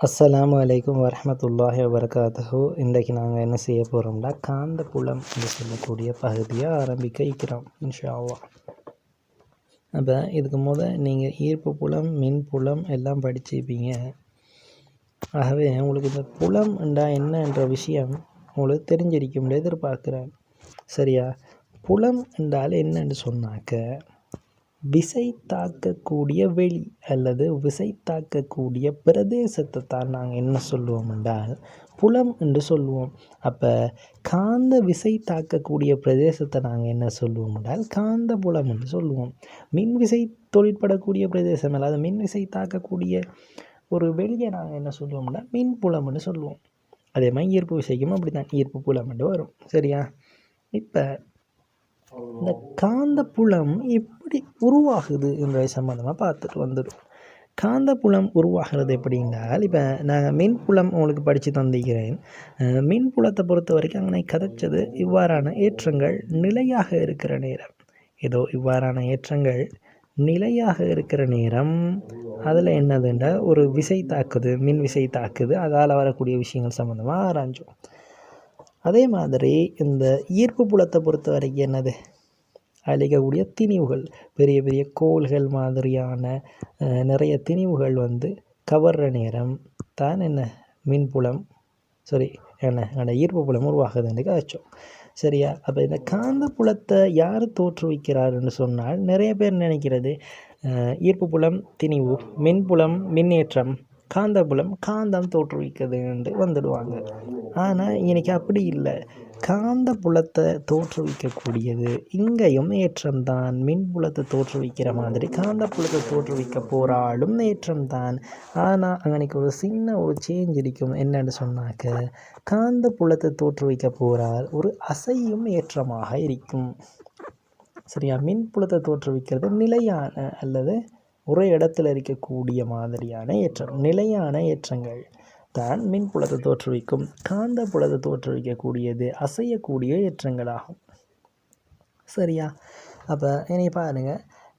அஸ்லாம் அலைக்கும் வரமத்துல்லாஹி வபரகாத்துஹு. இன்றைக்கு நாங்கள் என்ன செய்ய போகிறோம்னா காந்த புலம் என்று சொல்லக்கூடிய பகுதியை ஆரம்பிக்க இருக்கிறோம் இன்ஷாவா அப்போ இதுக்கு முத நீங்கள் ஈர்ப்பு புலம் மின் புலம் எல்லாம் படிச்சிருப்பீங்க. ஆகவே உங்களுக்கு இந்த புலம் என்றா என்னன்ற விஷயம் உங்களுக்கு தெரிஞ்சிருக்கும்னு எதிர்பார்க்குறேன். சரியா? புலம் என்றால் என்னன்னு சொன்னாக்க விசை தாக்கக்கூடிய வெளி அல்லது விசை தாக்கக்கூடிய பிரதேசத்தை தான் நாங்கள் என்ன சொல்லுவோம் என்றால் புலம் என்று சொல்லுவோம். அப்போ காந்த விசை தாக்கக்கூடிய பிரதேசத்தை நாங்கள் என்ன சொல்லுவோம் என்றால் காந்த புலம் என்று சொல்லுவோம். மின் விசை தொழிற்படக்கூடிய பிரதேசம் அல்லாத மின் விசை தாக்கக்கூடிய ஒரு வெளியை நாங்கள் என்ன சொல்லுவோம்னா மின் புலம்னு சொல்லுவோம். அதே மாதிரி ஈர்ப்பு விசைக்கும் அப்படி தான் ஈர்ப்பு புலம் என்று வரும். சரியா? இப்போ இந்த காந்த புலம் எப்படி உருவாகுது என்ற சம்மந்தமாக பார்த்துட்டு வந்துடும் காந்த புலம் உருவாகிறது எப்படின்னால் இப்போ நாங்கள் மின் புலம் உங்களுக்கு படித்து தந்திக்கிறேன் மின்புலத்தை மின் புலத்தை பொறுத்த வரைக்கும் அங்கே கதைச்சது இவ்வாறான ஏற்றங்கள் நிலையாக இருக்கிற நேரம். ஏதோ இவ்வாறான ஏற்றங்கள் நிலையாக இருக்கிற நேரம். அதில் என்னதுன்ற ஒரு விசை தாக்குது மின் விசை தாக்குது. அதால் வரக்கூடிய விஷயங்கள் சம்மந்தமாக ஆராய்ஞ்சோம். அதே மாதிரி இந்த ஈர்ப்பு புலத்தை பொறுத்த வரைக்கும் என்னது? அதில் இருக்கக்கூடிய திணிவுகள் பெரிய பெரிய கோள்கள் மாதிரியான நிறைய திணிவுகள் வந்து கவர்ற நேரம் தான் என்ன? மின்புலம் சாரி என்ன? அந்த ஈர்ப்பு புலம் உருவாகுதுன்னு காய்ச்சோம் சரியா? அப்போ இந்த காந்த புலத்தை யார் தோற்றுவிக்கிறாருன்னு சொன்னால் நிறைய பேர் நினைக்கிறது ஈர்ப்பு புலம் திணிவு மின்புலம் மின்னேற்றம். காந்தபுலம் காந்தம் தோற்றுவிக்குதுன்ட்டு வந்துடுவாங்க. ஆனால் இன்னைக்கு அப்படி இல்லை. காந்த புலத்தை தோற்றுவிக்கக்கூடியது இங்கேயும் ஏற்றம்தான். மின்புலத்தை தோற்றுவிக்கிற மாதிரி காந்த புலத்தை தோற்றுவிக்க போகிறாலும் ஏற்றம்தான். ஆனால் அன்னைக்கு ஒரு சின்ன ஒரு சேஞ்ச் இருக்கும். என்னன்னு சொன்னாக்க காந்த புலத்தை தோற்றுவிக்க போகிறால் ஒரு அசையும் ஏற்றமாக இருக்கும். சரியா? மின்புலத்தை தோற்றுவிக்கிறது நிலையான அல்லது ஒரே இடத்துல இருக்கக்கூடிய மாதிரியான ஏற்றம் நிலையான ஏற்றங்கள். தான் மின்புலத்தை தோற்றுவிக்கும் காந்த புலத்தை தோற்றுவிக்கக்கூடியது அசையக்கூடிய ஏற்றங்களாகும். சரியா? அப்போ என்னை பாருங்க.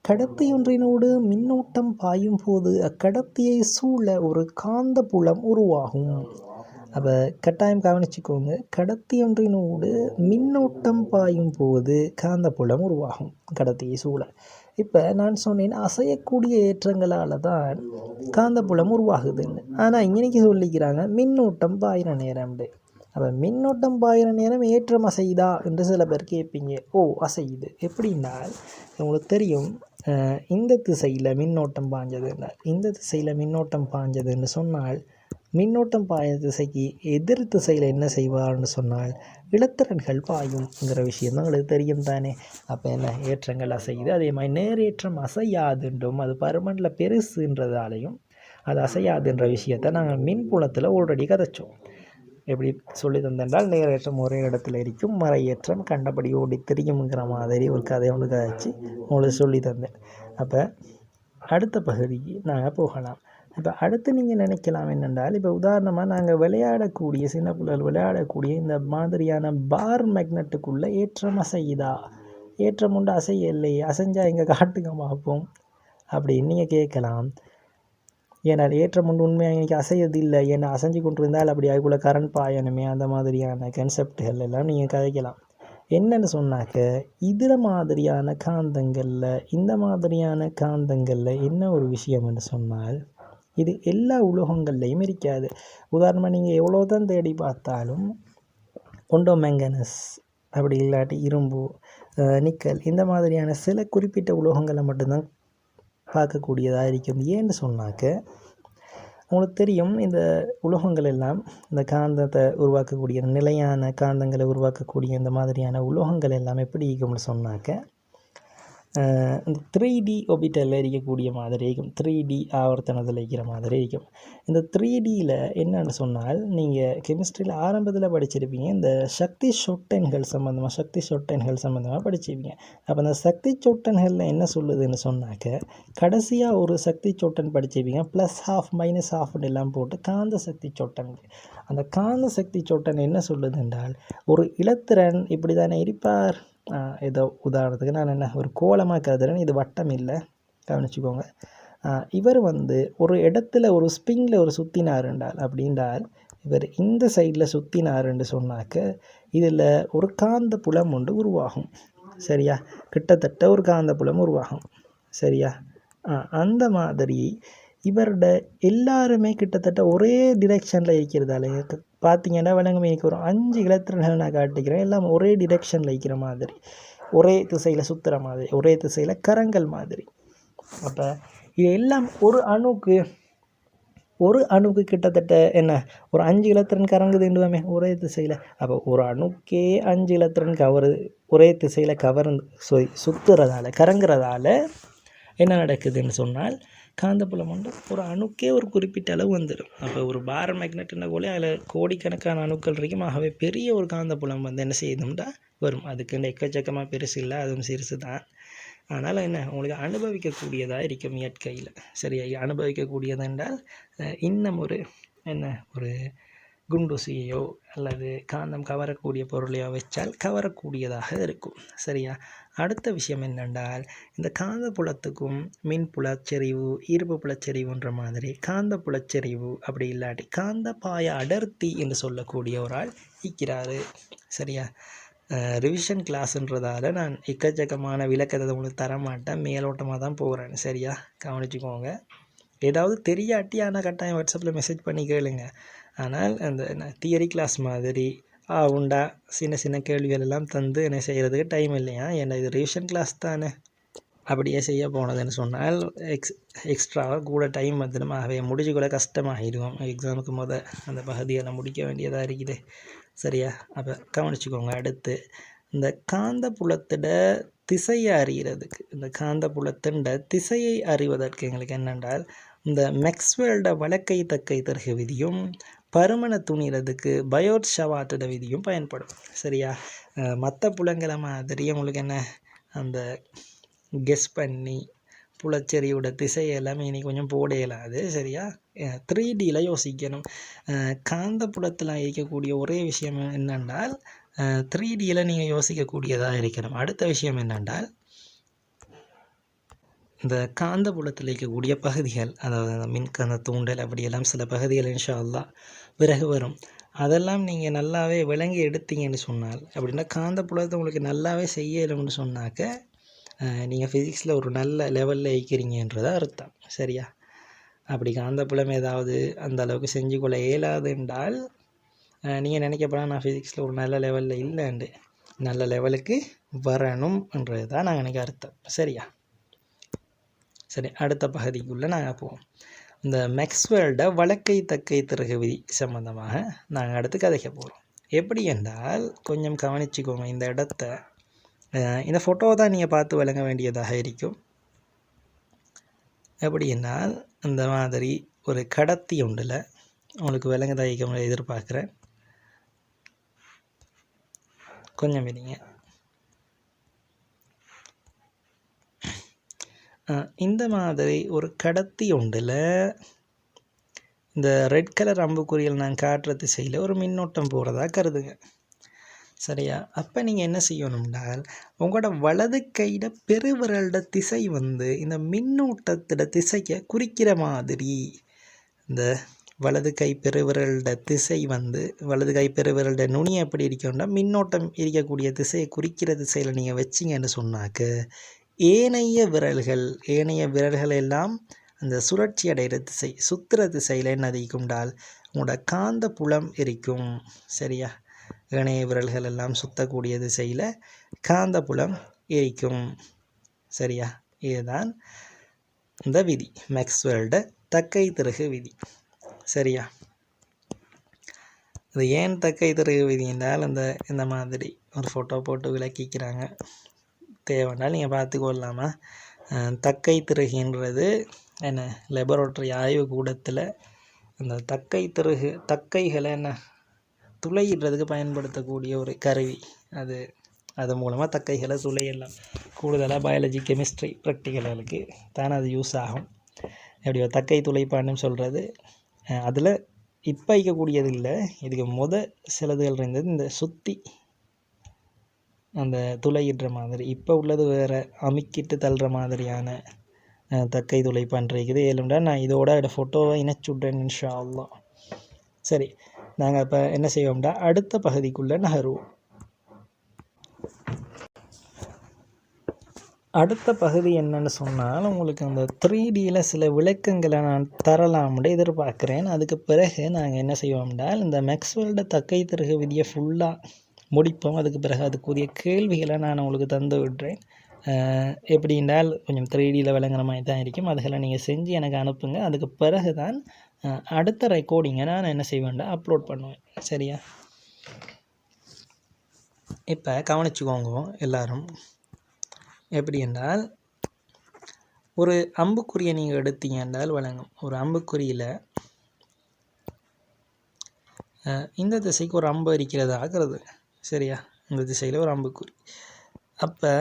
கடத்தியொன்றினோடு மின்னூட்டம் மின்னோட்டம் பாயும் போது அக்கடத்தியை சூழ ஒரு காந்த புலம் உருவாகும். அப்போ கட்டாயம் கவனிச்சுக்கோங்க. கடத்தியொன்றினோடு மின்னோட்டம் பாயும் போது காந்த புலம் உருவாகும். கடத்தியை சூழ. இப்போ நான் சொன்னேன் அசையக்கூடிய ஏற்றங்களால் தான் காந்தப்புலம் உருவாகுதுன்னு. ஆனால் இன்னைக்கு சொல்லிக்கிறாங்க மின்னோட்டம் பாயிர நேரம்ண்டு. அப்போ மின்னோட்டம் பாயிர நேரம் ஏற்றம் அசையுதா என்று சில பேர் கேட்பீங்க. ஓ அசையுது. எப்படின்னால் உங்களுக்கு தெரியும் இந்த திசையில் மின்னோட்டம் பாஞ்சதுன்னா இந்த திசையில் மின்னோட்டம் பாஞ்சதுன்னு சொன்னால் மின்னோட்டம் பாய திசைக்கு எதிர் திசையில் என்ன செய்வார்னு சொன்னால் இலத்திரன்கள் பாயுங்கிற விஷயம் தான் உங்களுக்கு தெரியும் தானே அப்போ என்ன? ஏற்றங்கள் அசையுது. அதே மாதிரி நேரேற்றம் அசையாதுன்றும் அது பருமனில் பெருசுன்றதாலையும் அது அசையாதுன்ற விஷயத்தை நாங்கள் மின்புலத்தில் ஆல்ரெடி கதைச்சோம். எப்படி சொல்லி தந்தென்றால் நேரேற்றம் ஒரே இடத்துல இருக்கும் மறையேற்றம் கண்டபடி ஓடி திரியுங்கிற மாதிரி ஒரு கதையை ஒன்று கதைச்சு உங்களுக்கு சொல்லி தந்தேன். அப்போ அடுத்த பகுதிக்கு நாங்கள் போகலாம். இப்போ அடுத்து நீங்கள் நினைக்கலாம் என்னென்றால் இப்போ உதாரணமாக நாங்கள் விளையாடக்கூடிய சின்ன பிள்ளைகள் விளையாடக்கூடிய இந்த மாதிரியான பார் மேக்னெட்டுக்குள்ளே ஏற்றம் அசையுதா? ஏற்றம் உண்டு அசைய இல்லையே அசைஞ்சா எங்கே காட்டுங்க பார்ப்போம் அப்படின்னு நீங்கள் கேட்கலாம். ஏன்னா ஏற்றம் உண்டு உண்மையாக இன்னைக்கு அசையது இல்லை ஏன்னா அசைஞ்சு கொண்டு இருந்தால் அப்படி அதுக்குள்ளே கரண்ட் பாயணுமே அந்த மாதிரியான கன்செப்டுகள் எல்லாம் நீங்கள் கதைக்கலாம். என்னன்னு சொன்னாக்க இதில் மாதிரியான காந்தங்களில் இந்த மாதிரியான காந்தங்களில் என்ன ஒரு விஷயம்னு சொன்னால் இது எல்லா உலோகங்கள்லையும் இருக்காது. உதாரணமாக நீங்கள் எவ்வளோ தான் தேடி பார்த்தாலும் ஒண்டோ மேங்கனஸ் அப்படி இல்லாட்டி இரும்பு நிக்கல் இந்த மாதிரியான சில குறிப்பிட்ட உலோகங்களை மட்டும்தான் பார்க்கக்கூடியதாக இருக்கும். ஏன்னு சொன்னாக்க உங்களுக்கு தெரியும் இந்த உலோகங்கள் எல்லாம் இந்த காந்தத்தை உருவாக்கக்கூடிய நிலையான காந்தங்களை உருவாக்கக்கூடிய இந்த மாதிரியான உலோகங்கள் எல்லாம் எப்படி இருக்கும்னு சொன்னாக்க இந்த த்ரீ டி ஒபிட்டலில் இருக்கக்கூடிய மாதிரி இருக்கும். த்ரீ டி ஆவர்த்தனத்தில் இருக்கிற மாதிரி இருக்கும். இந்த த்ரீ டியில் என்னென்னு சொன்னால் நீங்கள் கெமிஸ்ட்ரியில் ஆரம்பத்தில் படிச்சிருப்பீங்க. இந்த சக்தி சொட்டன்கள் சம்மந்தமாக சக்தி சொட்டன்கள் சம்மந்தமாக படிச்சிருப்பீங்க. அப்போ அந்த சக்தி சொட்டன்களில் என்ன சொல்லுதுன்னு சொன்னாக்க கடைசியாக ஒரு சக்தி சொட்டன் படிச்சிருப்பீங்க. ப்ளஸ் ஹாஃப் மைனஸ் ஹாஃப்னு எல்லாம் போட்டு காந்த சக்தி சொட்டன் அந்த காந்த சக்தி சொட்டன் என்ன சொல்லுது என்றால் ஒரு இலத்திரன் இப்படி தானே இருப்பார்? ஏதோ உதாரணத்துக்கு நான் என்ன ஒரு கோலமாக கருதுறேன் இது வட்டம் இல்லை. கவனிச்சுக்கோங்க. இவர் வந்து ஒரு இடத்துல ஒரு ஸ்பிங்கில் ஒரு சுற்றினாருண்டால் அப்படின்றால் இவர் இந்த சைடில் சுற்றினாருன்னு சொன்னாக்க இதில் ஒரு காந்த புலம் ஒன்று உருவாகும். சரியா? கிட்டத்தட்ட ஒரு காந்த புலம் உருவாகும். சரியா? அந்த மாதிரி இவரோட எல்லாருமே கிட்டத்தட்ட ஒரே டிரெக்ஷனில் இருக்கிறதால பார்த்தீங்கன்னா விலங்கு ஒரு அஞ்சு இலத்திரங்கள் நான் காட்டிக்கிறேன். எல்லாம் ஒரே டிரெக்ஷனில் இருக்கிற மாதிரி. ஒரே திசையில் சுற்றுற மாதிரி. ஒரே திசையில் கரங்கள் மாதிரி. அப்போ இது எல்லாம் ஒரு அணுக்கு ஒரு அணுக்கு கிட்டத்தட்ட என்ன? ஒரு அஞ்சு இலத்திரன் கறங்குதுண்டுவாமே ஒரே திசையில். அப்போ ஒரு அணுக்கே அஞ்சு இலத்திரன் கவரு ஒரே திசையில் கவர்ந்து சுற்றுறதால கறங்குறதால என்ன நடக்குதுன்னு சொன்னால் காந்தப்புலம் வந்து ஒரு அணுக்கே ஒரு குறிப்பிட்ட அளவு வந்துடும் அப்போ ஒரு பார மேக்னெட்னா கூட அதில் கோடிக்கணக்கான அணுக்கள் இருக்கும். ஆகவே பெரிய ஒரு காந்தப்புலம் வந்து என்ன செய்யணும்டா வரும். அதுக்கு எக்கச்சக்கமாக பெருசு இல்லை அதுவும் சிறுசு தான் அதனால் என்ன உங்களுக்கு அனுபவிக்கக்கூடியதாக இருக்கும் இயற்கையில். சரியா? அனுபவிக்கக்கூடியது என்றால் இன்னும் ஒரு என்ன ஒரு குண்டூசியையோ அல்லது காந்தம் கவரக்கூடிய பொருளையோ வச்சால் கவரக்கூடியதாக இருக்கும். சரியா? அடுத்த விஷயம் என்னென்றால் இந்த காந்த புலத்துக்கும் மின் புலச்செறிவு ஈர்ப்பு புலச்செறிவுன்ற மாதிரி காந்த புலச்செறிவு அப்படி இல்லாட்டி காந்த பாய அடர்த்தி என்று சொல்லக்கூடிய ஒரு ஆள் இருக்கிறாரு. சரியா? ரிவிஷன் கிளாஸ்ன்றதால நான் எக்கச்சக்கமான விளக்கத்தை உங்களுக்கு தரமாட்டேன். மேலோட்டமாக தான் போகிறேன் சரியா? கவனிச்சுக்கோங்க. ஏதாவது தெரியாட்டி ஆனால் கட்டாயம் வாட்ஸ்அப்பில் மெசேஜ் பண்ணி கேளுங்க. ஆனால் அந்த தியரி கிளாஸ் மாதிரி உண்டா? சின்ன சின்ன கேள்விகள் எல்லாம் தந்து என்ன செய்கிறதுக்கு டைம் இல்லையா? ஏன்னா இது ரிவிஷன் கிளாஸ் தானே. அப்படியே செய்ய போனதுன்னு சொன்னால் எக்ஸ் எக்ஸ்ட்ராவாக கூட டைம் வந்துடும் ஆகவே முடிச்சு கூட கஷ்டமாகிடுவோம். எக்ஸாமுக்கு முத அந்த பகுதியெல்லாம் முடிக்க வேண்டியதாக இருக்குது. சரியா? அப்போ கவனிச்சுக்கோங்க. அடுத்து இந்த காந்த புலத்திட திசையை அறிகிறதுக்கு இந்த காந்த புலத்தின் திசையை அறிவதற்கு எங்களுக்கு என்னென்றால் இந்த மெக்ஸ்வெல்ட வழக்கை தக்கை தருக விதியும் பருமனை துணிகிறதுக்கு பயோட் ஷவாட்டோட விதியும் பயன்படும். சரியா? மற்ற புலங்களை மாதிரி உங்களுக்கு என்ன? அந்த கெஸ் பண்ணி புலச்செறியோட திசை எல்லாமே இனி கொஞ்சம் போட இயலாது. சரியா? த்ரீ டியில் யோசிக்கணும். காந்த புலத்தில் இருக்கக்கூடிய ஒரே விஷயம் என்னென்றால் த்ரீ டியில் நீங்கள் யோசிக்கக்கூடியதாக இருக்கணும். அடுத்த விஷயம் என்னென்றால் இந்த காந்தபுலத்தில் இருக்கக்கூடிய பகுதிகள் அதாவது அந்த மின்காந்த தூண்டல் அப்படியெல்லாம் சில பகுதிகள் இன்ஷா அல்லா பிறகு வரும். அதெல்லாம் நீங்கள் நல்லாவே விளங்கி எடுத்தீங்கன்னு சொன்னால் அப்படின்னா காந்தப்புலத்தை உங்களுக்கு நல்லாவே செய்யணும்னு சொன்னாக்க நீங்கள் ஃபிசிக்ஸில் ஒரு நல்ல லெவலில் இருக்கிறீங்கன்றதை அர்த்தம். சரியா? அப்படி காந்தப்புலம் ஏதாவது அந்த அளவுக்கு செஞ்சு கொள்ள இயலாது என்றால் நீங்கள் நினைக்கப்படா நான் ஃபிசிக்ஸில் ஒரு நல்ல லெவலில் இல்லைண்டு நல்ல லெவலுக்கு வரணும்ன்றது தான் நாங்கள் எனக்கு அர்த்தம். சரியா? சரி அடுத்த பகுதிக்குள்ளே நாங்கள் போவோம். இந்த மேக்ஸ்வெல்ட வழக்கை தக்கை திறகு விதி சம்மந்தமாக நாங்கள் அடுத்து கதைக்க போகிறோம் எப்படி என்றால் கொஞ்சம் கவனிச்சுக்கோங்க இந்த இடத்த இந்த ஃபோட்டோவை தான் நீங்கள் பார்த்து வழங்க வேண்டியதாக இருக்கும். எப்படி என்றால் இந்த மாதிரி ஒரு கடத்தி உண்டில் உங்களுக்கு விலங்கு தயக்கம் எதிர்பார்க்குறேன். கொஞ்சம் விடுங்க. இந்த மாதிரி ஒரு கடத்தி ஒன்றில் இந்த ரெட் கலர் அம்புக்குறியில் நான் காட்டுற திசையில் ஒரு மின்னோட்டம் போகிறதா கருதுங்க. சரியா? அப்போ நீங்கள் என்ன செய்யணும்னால் உங்களோட வலது கையில் பெருவிரலோட திசை வந்து இந்த மின்னோட்டத்தோட திசையை குறிக்கிற மாதிரி இந்த வலது கை பெருவிரலோட திசை வந்து வலது கை பெருவிரலோட நுனி எப்படி இருக்கணும்னா மின்னோட்டம் இருக்கக்கூடிய திசையை குறிக்கிற திசையில் நீங்கள் வச்சிங்கன்னு சொன்னாக்க ஏனைய விரல்கள் ஏனைய விரல்கள் எல்லாம் அந்த சுழற்சி அடைகிற திசை சுத்திர திசையில் என்ன அதிகம்டால் உங்களோட காந்த புலம் இருக்கும் சரியா? ஏனைய விரல்கள் எல்லாம் சுத்தக்கூடிய திசையில் காந்த புலம் இருக்கும் சரியா? இதுதான் இந்த விதி. மேக்ஸ்வெல்ட தக்கை திருகு விதி. சரியா? இது ஏன் தக்கை திருகு விதி என்றால் அந்த இந்த மாதிரி ஒரு ஃபோட்டோ போட்டு விளக்கிக்கிறாங்க. தேவைன்னா நீங்கள் பார்த்துக்கொள்ளலாமா? தக்கை திருகின்றது என்ன லெபரோட்டரி ஆய்வு கூடத்தில் அந்த தக்கை திருகு தக்கைகளை என்ன துளையிடுறதுக்கு பயன்படுத்தக்கூடிய ஒரு கருவி. அது அது மூலமாக தக்கைகளை துளையிடலாம். கூடுதலாக பயாலஜி கெமிஸ்ட்ரி ப்ராக்டிக்கல்களுக்கு தானே அது யூஸ் ஆகும். எப்படியோ தக்கை துளைப்பான்னு சொல்கிறது அதில் இப்போ வைக்கக்கூடியது இல்லை இதுக்கு முத சிலதுகள் இருந்தது இந்த சுத்தி அந்த துளையிடுற மாதிரி. இப்போ உள்ளது வேறு அமுக்கிட்டு தள்ளுற மாதிரியான தக்கை துளை பண்ணுறது ஏழும்டா நான் இதோட இதோட ஃபோட்டோவை இணைச்சுட்றேன் இன்ஷா அல்லாஹ் சரி நாங்கள் இப்போ என்ன செய்வோம்டா அடுத்த பகுதிக்குள்ளே நகருவோம் அடுத்த பகுதி என்னன்னு சொன்னால் உங்களுக்கு அந்த த்ரீ டியில் சில விளக்கங்களை நான் தரலாம்னு எதிர்பார்க்குறேன். அதுக்கு பிறகு நாங்கள் என்ன செய்வோம்டா இந்த மேக்ஸ்வெல்ட தக்கை திருகு விதியை ஃபுல்லாக முடிப்போம். அதுக்கு பிறகு அதுக்குரிய கேள்விகளை நான் உங்களுக்கு தந்து விடுறேன். எப்படி என்றால் கொஞ்சம் த்ரீடியில் விளங்குற மாதிரி தான் இருக்கும். அதுகளை நீங்கள் செஞ்சு எனக்கு அனுப்புங்க. அதுக்கு பிறகு தான் அடுத்த ரெக்கார்டிங்கை நான் என்ன செய்வேன்டா அப்லோட் பண்ணுவேன். சரியா? இப்போ கவனிச்சுக்கோங்க எல்லாரும். எப்படி என்றால் ஒரு அம்புக்குறியை நீங்கள் எடுத்தீங்க என்றால் வழங்கும் ஒரு அம்புக்குறியில் இந்த திசைக்கு ஒரு அம்பு இருக்கிறது ஆகிறது. சரியா? இந்த திசையில் ஒரு அம்புக்குறி. அப்போ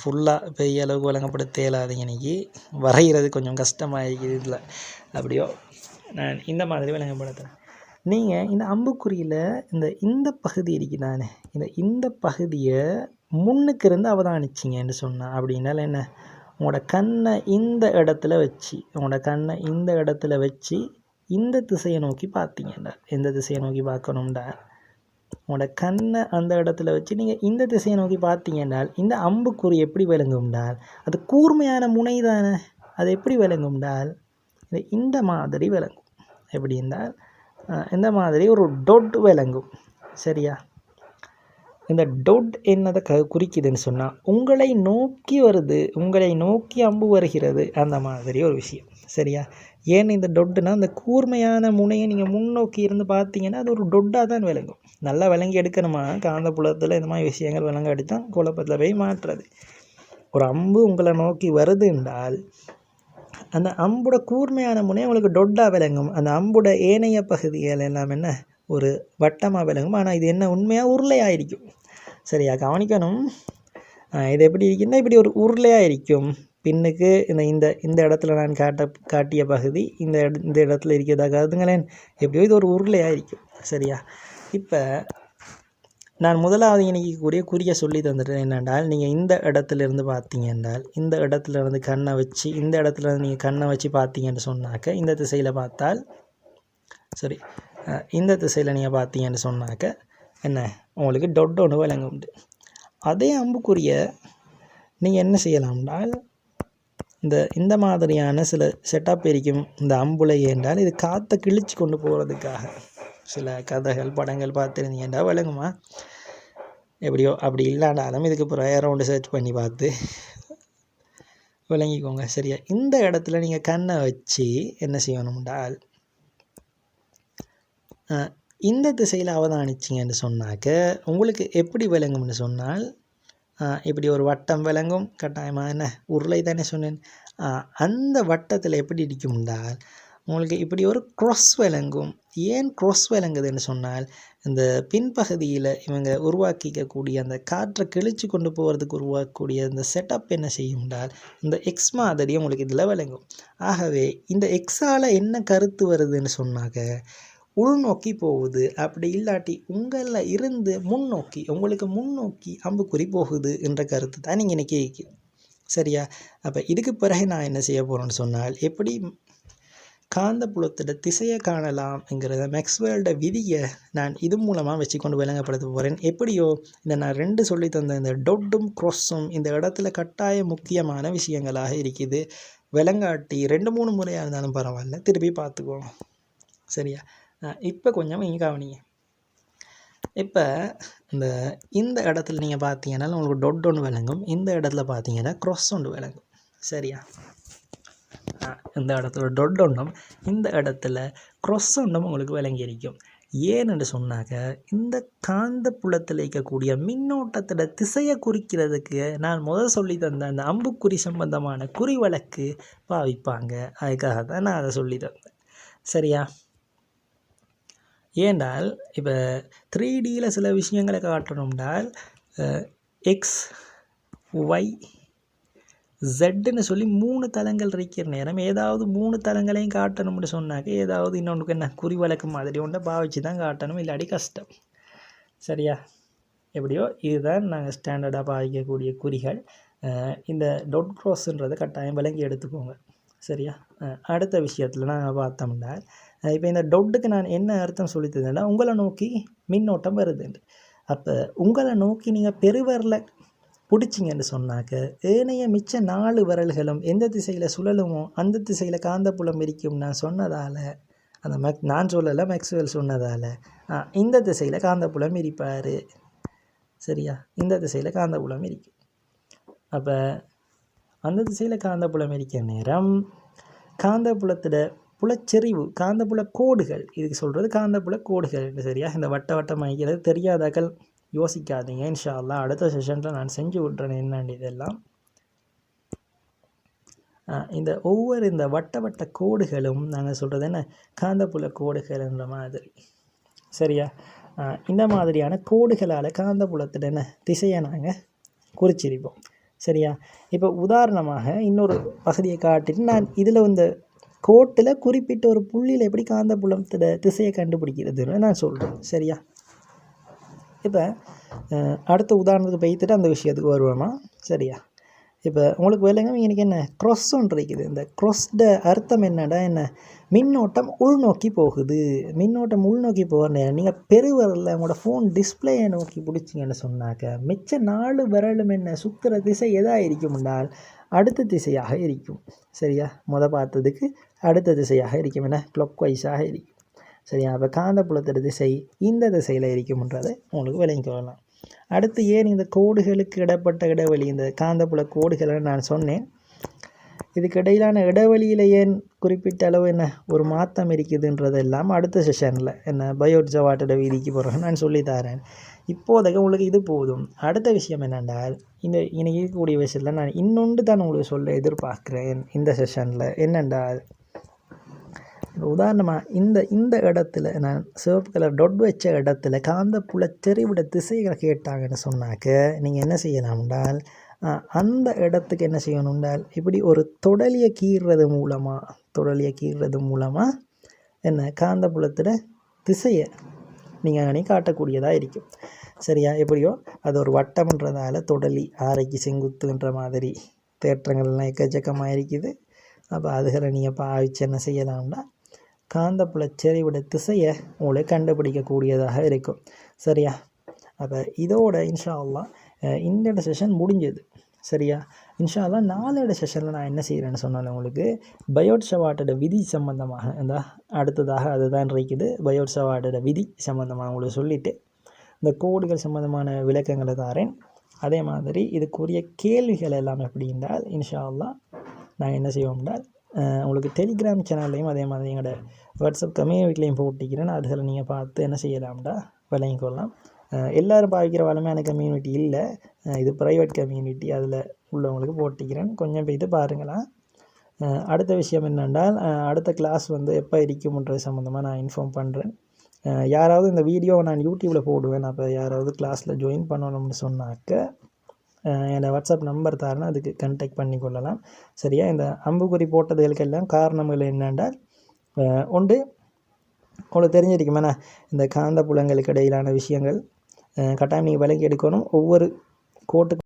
ஃபுல்லாக பெரிய அளவுக்கு வழங்கப்படுத்த இயலாதீங்க இன்னைக்கு வரைகிறது கொஞ்சம் கஷ்டமாகிக்குது இதில். அப்படியோ நான் இந்த மாதிரி விளங்கப்படுத்துகிறேன் நீங்கள் இந்த அம்புக்குறியில் இந்த இந்த பகுதி இருக்குதானே இந்த இந்த பகுதியை முன்னுக்கு இருந்து அவதானிச்சிங்கன்னு சொன்னேன் அப்படின்னால என்ன? உங்களோட கண்ணை இந்த இடத்துல வச்சு உங்களோட கண்ணை இந்த இடத்துல வச்சு இந்த திசையை நோக்கி பார்த்தீங்கடா. எந்த திசையை நோக்கி பார்க்கணும்டா? உங்களோட கண்ணை அந்த இடத்துல வச்சு நீங்கள் இந்த திசையை நோக்கி பார்த்தீங்கன்னால் இந்த அம்புக்குறி எப்படி விளங்கும்டால் அது கூர்மையான முனை தானே? அது எப்படி விளங்கும்டால் இது இந்த மாதிரி விளங்கும். எப்படி என்றால் இந்த மாதிரி ஒரு டொட் விளங்கும். சரியா? இந்த டொட் என்னதை க குறிக்குதுன்னு சொன்னால் உங்களை நோக்கி வருது உங்களை நோக்கி அம்பு வருகிறது அந்த மாதிரி ஒரு விஷயம். சரியா? ஏன் இந்த டொட்டுனா அந்த கூர்மையான முனையை நீங்கள் முன்னோக்கி இருந்து பார்த்தீங்கன்னா அது ஒரு டொட்டாக தான் விளங்கும். நல்லா விளங்கி எடுக்கணுமா? காந்தப்புலத்தில் இந்த மாதிரி விஷயங்கள் விளங்க தான் குழப்பத்தில் போய் மாற்றுறது ஒரு அம்பு உங்களை நோக்கி வருது என்றால் அந்த அம்போட கூர்மையான முனை உங்களுக்கு டொட்டாக விளங்கும். அந்த அம்போட ஏனைய பகுதிகள் எல்லாம் என்ன? ஒரு வட்டமாக விளங்கும். ஆனால் இது என்ன உண்மையாக உருளையாக இருக்கும். சரியா கவனிக்கணும். இது எப்படி இருக்குன்னா இப்படி ஒரு உருளையாக இருக்கும். பின்னுக்கு இந்த இந்த இந்த இடத்துல நான் காட்ட காட்டிய பகுதி இந்த இட இந்த இடத்துல இருக்கிறதா கருதுங்களேன் எப்படியோ இது ஒரு உருளையாக இருக்கும் சரியா? இப்போ நான் முதலாவது இன்னைக்கு கூடிய குறிய சொல்லி தந்துட்டேன். என்னென்றால் நீங்கள் இந்த இடத்துல இருந்து பார்த்தீங்க என்றால் இந்த இடத்துல இருந்து கண்ணை வச்சு இந்த இடத்துலேருந்து நீங்கள் கண்ணை வச்சு பார்த்தீங்கன்னு சொன்னாக்க இந்த திசையில் பார்த்தால் சரி இந்த திசையில் நீங்கள் பார்த்தீங்கன்னு சொன்னாக்க என்ன? உங்களுக்கு டொட் ஒன்று உண்டு அதே அம்புக்குரிய நீங்கள் என்ன செய்யலாம்னால் இந்த இந்த மாதிரியான சில செட்டப் இருக்கும். இந்த அம்புலை என்றால் இது காற்றை கிழிச்சு கொண்டு போகிறதுக்காக சில கதைகள் படங்கள் பார்த்துருந்தீங்கடா விளங்குமா எப்படியோ அப்படி இல்லைனாலும் இதுக்கு அப்புறம் ரவுண்டு சர்ச் பண்ணி பார்த்து விளங்கிக்கோங்க. சரியா? இந்த இடத்துல நீங்கள் கண்ணை வச்சு என்ன செய்யணும்டால் இந்த திசையில் அவதானிச்சிங்கன்னு சொன்னாக்க உங்களுக்கு எப்படி விளங்கும்னு சொன்னால் இப்படி ஒரு வட்டம் விளங்கும். கட்டாயமாக என்ன? உருளை தானே சொன்னேன். அந்த வட்டத்தில் எப்படி இருக்கும்டால் உங்களுக்கு இப்படி ஒரு க்ராஸ் விளங்கும். ஏன் க்ராஸ் விளங்குதுன்னு சொன்னால் இந்த பின்பகுதியில் இவங்க உருவாக்கிக்கக்கூடிய அந்த காற்றை கிழிச்சு கொண்டு போகிறதுக்கு உருவாக்கக்கூடிய அந்த செட்டப் என்ன செய்யும்டால் இந்த எக்ஸ் மாதிரி உங்களுக்கு இதில் விளங்கும். ஆகவே இந்த எக்ஸால் என்ன கருத்து வருதுன்னு சொன்னாக்க உள்நோக்கி போகுது. அப்படி இல்லாட்டி உங்களில் இருந்து முன்னோக்கி உங்களுக்கு முன்னோக்கி அம்புக்குறி போகுது என்ற கருத்து தான் நீங்கள் இன்னைக்கு சரியா? அப்போ இதுக்கு பிறகு நான் என்ன செய்ய போகிறேன்னு சொன்னால் எப்படி காந்தப்புலத்தோட திசையை காணலாம்ங்கிறத மேக்ஸ்வேல்ட விதியை நான் இது மூலமாக வச்சு கொண்டு விளங்கப்படுத்த போகிறேன் எப்படியோ இந்த நான் ரெண்டு சொல்லி தந்த இந்த டொட்டும் க்ரொஸ்ஸும் இந்த இடத்துல கட்டாய முக்கியமான விஷயங்களாக இருக்குது. விளங்காட்டி ரெண்டு மூணு முறையாக இருந்தாலும் பரவாயில்ல. திருப்பி பார்த்துக்குவோம். சரியா? இப்போ கொஞ்சம் இங்கே கவனிங்க. இப்போ இந்த இந்த இடத்துல நீங்கள் பார்த்தீங்கன்னா உங்களுக்கு டொட் ஒன்று விளங்கும். இந்த இடத்துல பார்த்தீங்கன்னா க்ரொஸ் ஒன்று விளங்கும். சரியா? இந்த இடத்துல டொட் ஒன்றும் இந்த இடத்துல க்ரொஸ் ஒன்றும் உங்களுக்கு விளங்கியிருக்கும். ஏன்னு சொன்னாக்க இந்த காந்த புலத்தில் இருக்கக்கூடிய மின்னோட்டத்தோட திசையை குறிக்கிறதுக்கு நான் முதல் சொல்லி தந்த அந்த அம்புக்குறி சம்பந்தமான குறி வழக்கு பாவிப்பாங்க. அதுக்காக தான் நான் அதை சொல்லி தந்தேன். சரியா? ஏண்டால் இப்போ த்ரீ டியில் சில விஷயங்களை காட்டணும்னால் எக்ஸ் ஒய் ஜெட்டுன்னு சொல்லி மூணு தளங்கள் இருக்கிற நேரம் ஏதாவது மூணு தளங்களையும் காட்டணும்னு சொன்னாக்க ஏதாவது இன்னொன்றுக்கு என்ன குறி வழக்கு மாதிரி ஒன்றை பாவிச்சு தான் காட்டணும் இல்லாட்டி கஷ்டம். சரியா? எப்படியோ இதுதான் நாங்கள் ஸ்டாண்டர்டாக பாவிக்கக்கூடிய குறிகள். இந்த டொட் க்ராஸ்ன்றதை கட்டாயம் விளங்கி எடுத்துக்கோங்க. சரியா? அடுத்த விஷயத்தில் நாங்கள் பார்த்தோம்னா இப்போ இந்த டொட்டுக்கு நான் என்ன அர்த்தம் சொல்லித்ததுன்னா உங்களை நோக்கி மின்னோட்டம் வருதுண்டு அப்போ உங்களை நோக்கி நீங்கள் பெருவரில் பிடிச்சிங்கன்னு சொன்னாக்க ஏனைய மிச்ச நாலு விரல்களும் எந்த திசையில் சுழலுமோ அந்த திசையில் காந்தப்புலம் இருக்கும் நான் சொன்னதால் அந்த மேக் நான் சொல்லலை மேக்ஸ்வெல் சொன்னதால் இந்த திசையில் காந்தப்புலம் இருப்பார் சரியா? இந்த திசையில் காந்தப்புலம் இருக்கும் அப்போ அந்த திசையில் காந்தப்புலம் இருக்க நேரம் காந்தப்புலத்தோட புலச்செறிவு காந்தப்புல கோடுகள். இதுக்கு சொல்கிறது காந்தப்புல கோடுகள். சரியா? இந்த வட்ட வட்டம் அமைக்கிறது தெரியாதாக்கள்? யோசிக்காதீங்க. இன்ஷால்லா அடுத்த செஷனில் நான் செஞ்சு விட்றேன் என்னன்னு இதெல்லாம்? இந்த ஒவ்வொரு இந்த வட்ட வட்ட கோடுகளும் நாங்கள் சொல்கிறது என்ன? காந்தப்புல கோடுகள்ன்ற மாதிரி. சரியா? இந்த மாதிரியான கோடுகளால் காந்தப்புலத்தில் என்ன? திசையை நாங்கள் குறிச்சிருப்போம். சரியா? இப்போ உதாரணமாக இன்னொரு பகுதியை காட்டிட்டு நான் இதில் வந்து கோட்டில் குறிப்பிட்ட ஒரு புள்ளியில் எப்படி காந்தப்புலத்தில் திசையை கண்டுபிடிக்கிறதுன்னு நான் சொல்கிறேன் சரியா? இப்போ அடுத்த உதாரணத்துக்கு பைத்துட்டு அந்த விஷயத்துக்கு வருவோமா? சரியா? இப்போ உங்களுக்கு வேலைங்க எனக்கு என்ன? க்ரொஸ் ஒன்று இருக்குது. இந்த க்ரொஸ்ட அர்த்தம் என்னடா என்ன? மின்னோட்டம் உள்நோக்கி போகுது. மின்னோட்டம் உள்நோக்கி போகிற நீங்கள் பெருவரில் உங்களோட ஃபோன் டிஸ்பிளேயை நோக்கி பிடிச்சிங்கன்னு சொன்னாக்க மிச்ச நாலு விரலும் என்ன? சுற்றுற திசை எதாக இருக்கும்னால் அடுத்த திசையாக இருக்கும். சரியா? முத பார்த்ததுக்கு அடுத்த திசையாக இருக்கும் என்ன க்ளொக் வைஸாக இருக்கும். சரியா அப்போ காந்தப்புலத்தோட திசை இந்த திசையில் இருக்கும்ன்றதை உங்களுக்கு விளங்கி கொள்ளலாம். அடுத்து ஏன் இந்த கோடுகளுக்கு இடப்பட்ட இடைவெளி இந்த காந்தப்புல கோடுகளை நான் சொன்னேன். இதுக்கு இடையிலான இடைவெளியில் ஏன் குறிப்பிட்ட அளவு என்ன ஒரு மாற்றம் இருக்குதுன்றதெல்லாம் அடுத்த செஷனில் என்ன பயோட்ஜவாட்டோட வீதிக்கு போகிறேன் நான் சொல்லித்தரேன் இப்போதைக்கு உங்களுக்கு இது போதும். அடுத்த விஷயம் என்னென்றால் இந்த இன்னைக்கு இருக்கக்கூடிய விஷயத்தில் நான் இன்னொன்று தான் உங்களுக்கு சொல்ல எதிர்பார்க்குறேன். இந்த செஷனில் என்னென்றால் உதாரணமாக இந்த இந்த இடத்துல நான் சிவப்பு கலர் டொட் வச்ச இடத்துல காந்தப்புல செறிவிட திசைகளை கேட்டாங்கன்னு சொன்னாக்க நீங்கள் என்ன செய்யலாம்னால் அந்த இடத்துக்கு என்ன செய்யணும்னால் இப்படி ஒரு தொடலியை கீறுறது மூலமாக தொடலியை கீறுறது மூலமாக என்ன காந்த திசையை நீங்கள் அணி காட்டக்கூடியதாக இருக்கும். சரியா? எப்படியோ அது ஒரு வட்டம்ன்றதால தொடலி ஆரைக்கு செங்குத்துன்ற மாதிரி தேற்றங்கள்லாம் எக்கச்சக்கமாக இருக்குது. அப்போ அதுகளை நீங்கள் பாவிச்சு என்ன செய்யலாம்னா காந்தப்புல செறிவுட திசையை உங்களுக்கு கண்டுபிடிக்கக்கூடியதாக இருக்கும். சரியா? அப்போ இதோட இன்ஷா அல்லா இந்த செஷன் முடிஞ்சது. சரியா? இன்ஷா நாளோட செஷனில் நான் என்ன செய்கிறேன்னு சொன்னாலும் உங்களுக்கு? பயோட் சவாட்டோட விதி சம்மந்தமாக இந்த அடுத்ததாக அதுதான் இருக்குது. பயோட் சவாட்டோட விதி சம்மந்தமாக உங்களுக்கு சொல்லிவிட்டு இந்த கோடுகள் சம்மந்தமான விளக்கங்களை தாரேன். அதே மாதிரி இதுக்குரிய கேள்விகள் எல்லாம் எப்படி என்றால் இன்ஷா அல்லா நான் என்ன செய்வோம்னால் உங்களுக்கு டெலிகிராம் சேனல்லையும் அதே மாதிரி எங்களோட வாட்ஸ்அப் கம்யூனிட்டிலையும் போட்டிக்கிறேன் அதில் நீங்கள் பார்த்து என்ன செய்யலாம்டா? விளங்கிக் கொள்ளலாம் எல்லோரும் பாவிக்கிற வளமையான கம்யூனிட்டி இல்லை. இது ப்ரைவேட் கம்யூனிட்டி. அதில் உள்ளவங்களுக்கு போட்டிக்கிறேன் கொஞ்சம் போய்ட்டு பாருங்களேன் அடுத்த விஷயம் என்னென்றால் அடுத்த கிளாஸ் வந்து எப்போ இருக்கும்ன்றது சம்மந்தமாக நான் இன்ஃபார்ம் பண்ணுறேன் யாராவது இந்த வீடியோவை நான் யூடியூப்பில் போடுவேன். அப்போ யாராவது கிளாஸில் ஜாயின் பண்ணணும்னு சொன்னாக்க என்னோடய வாட்ஸ்அப் நம்பர் தரேன் அதுக்கு கண்டெக்ட் பண்ணி கொள்ளலாம். சரியா? இந்த அம்புக்குறி போட்டதுகளுக்கெல்லாம் காரணங்கள் என்னென்றால் ஒன்று உங்களுக்கு தெரிஞ்சிருக்குமேண்ணா? இந்த காந்த புலங்களுக்கு இடையிலான விஷயங்கள். கட்டாயம் நீங்கள் விலகி எடுக்கணும். ஒவ்வொரு கோட்டுக்கு